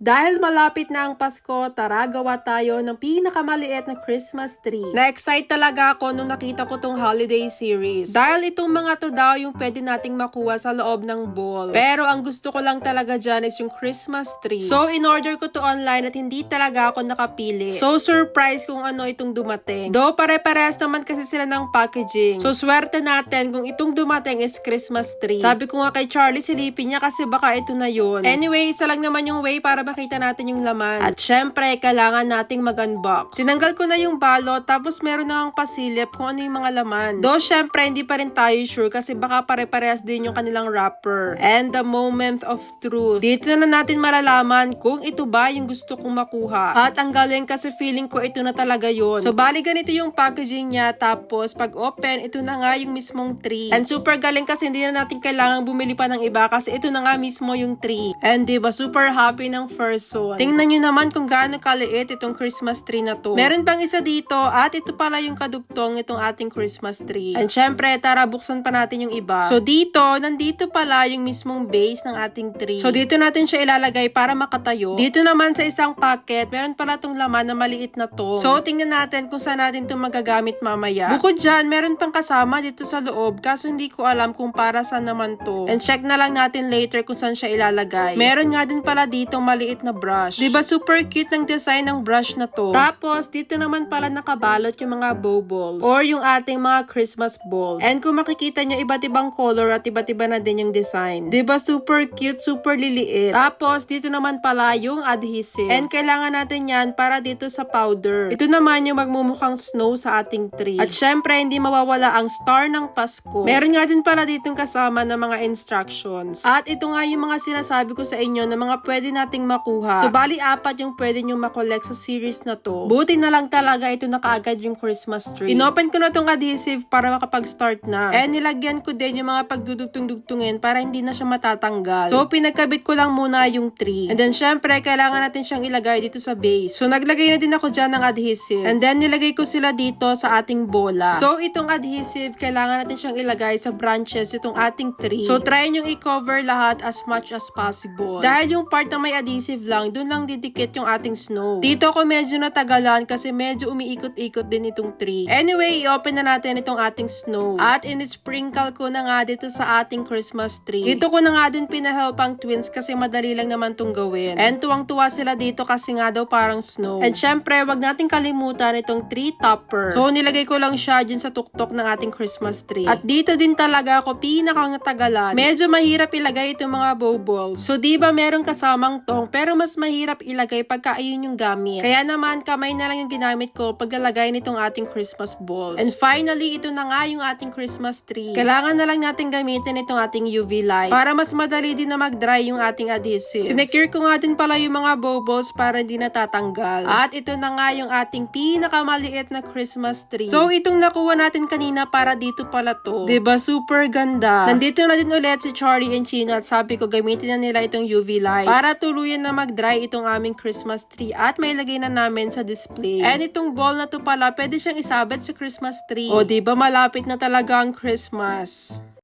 Dahil malapit na ang Pasko, tara gawa tayo ng pinakamaliit na Christmas tree. Na-excite talaga ako nung nakita ko tong holiday series. Dahil itong mga to daw yung pwede nating makuha sa loob ng ball. Pero ang gusto ko lang talaga dyan is yung Christmas tree. So, in-order ko to online at hindi talaga ako nakapili. So, surprise kung ano itong dumating. Do, pare-pares naman kasi sila ng packaging. So, swerte natin kung itong dumating is Christmas tree. Sabi ko nga kay Charlie, silipin niya kasi baka ito na yun. Anyway, isa lang naman yung way para makita natin yung laman. At syempre, kailangan nating mag-unbox. Tinanggal ko na yung balot, tapos meron na akong pasilip kung ano yung mga laman. Do, syempre, hindi pa rin tayo sure kasi baka pare-parehas din yung kanilang wrapper. And the moment of truth. Dito na natin malalaman kung ito ba yung gusto kong makuha. At ang galing kasi feeling ko ito na talaga yon. So, bali ganito yung packaging niya. Tapos, pag open, ito na nga yung mismong tree. And super galing kasi hindi na natin kailangan bumili pa ng iba kasi ito na nga mismo yung tree. And di ba super happy ng person. Tingnan nyo naman kung gaano kaliit itong Christmas tree na to. Meron pang isa dito at ito pala yung kadugtong itong ating Christmas tree. And syempre, tara buksan pa natin yung iba. So dito, nandito pala yung mismong base ng ating tree. So dito natin siya ilalagay para makatayo. Dito naman sa isang packet, meron pala tong laman na maliit na to. So tingnan natin kung saan natin ito magagamit mamaya. Bukod dyan, meron pang kasama dito sa loob kaso hindi ko alam kung para saan naman to. And check na lang natin later kung saan siya ilalagay. Meron nga din pala dito maliit na brush. 'Di ba super cute ng design ng brush na to? Tapos dito naman pala nakabalot yung mga bow balls or yung ating mga Christmas balls. And kung makikita nyo iba't ibang color at iba't iba na din yung design. 'Di ba super cute, super liliit. Tapos dito naman pala yung adhesive. And kailangan natin yan para dito sa powder. Ito naman yung magmumukhang snow sa ating tree. At syempre hindi mawawala ang star ng Pasko. Meron nga din pala ditong kasama ng mga instructions. At ito nga yung mga sinasabi ko sa inyo na mga pwede nating makuha. So bali apat yung pwede nyo makollect sa series na to. Buti na lang talaga ito na kaagad yung Christmas tree. Inopen ko na tong adhesive para makapag-start na. And nilagyan ko din yung mga pagdudugtong-dugtungin para hindi na siya matatanggal. So pinagkabit ko lang muna yung tree. And then syempre kailangan natin siyang ilagay dito sa base. So naglagay na din ako dyan ng adhesive. And then nilagay ko sila dito sa ating bola. So itong adhesive kailangan natin siyang ilagay sa branches itong ating tree. So try nyo i-cover lahat as much as possible. Dahil yung part na may adhesive lang, dun lang didikit yung ating snow. Dito ako medyo natagalan kasi medyo umiikot-ikot din itong tree. Anyway, i-open na natin itong ating snow. At in-sprinkle ko na nga dito sa ating Christmas tree. Dito ko na nga din pinahelp ang twins kasi madali lang naman tong gawin. And tuwang-tuwa sila dito kasi nga daw parang snow. And syempre, wag natin kalimutan itong tree topper. So, nilagay ko lang siya dyan sa tuktok ng ating Christmas tree. At dito din talaga ako pinakang natagalan. Medyo mahirap ilagay itong mga bow balls. So, di ba meron kasamang tong pero mas mahirap ilagay pagka ayun yung gamit. Kaya naman, kamay na lang yung ginamit ko paglalagay nitong ating Christmas balls. And finally, ito na nga yung ating Christmas tree. Kailangan na lang natin gamitin itong ating UV light para mas madali din na mag-dry yung ating adhesive. Sinecure ko nga din pala yung mga bow balls para hindi natatanggal. At ito na nga yung ating pinakamaliit na Christmas tree. So, itong nakuha natin kanina para dito pala to. ba Super ganda. Nandito na din ulit si Charlie and Chino at sabi ko gamitin na nila itong UV light para tuluyan na mag-dry itong aming Christmas tree at may lagay na namin sa display. And itong ball na to pala, pwede siyang isabit sa Christmas tree. O, 'di ba malapit na talaga ang Christmas.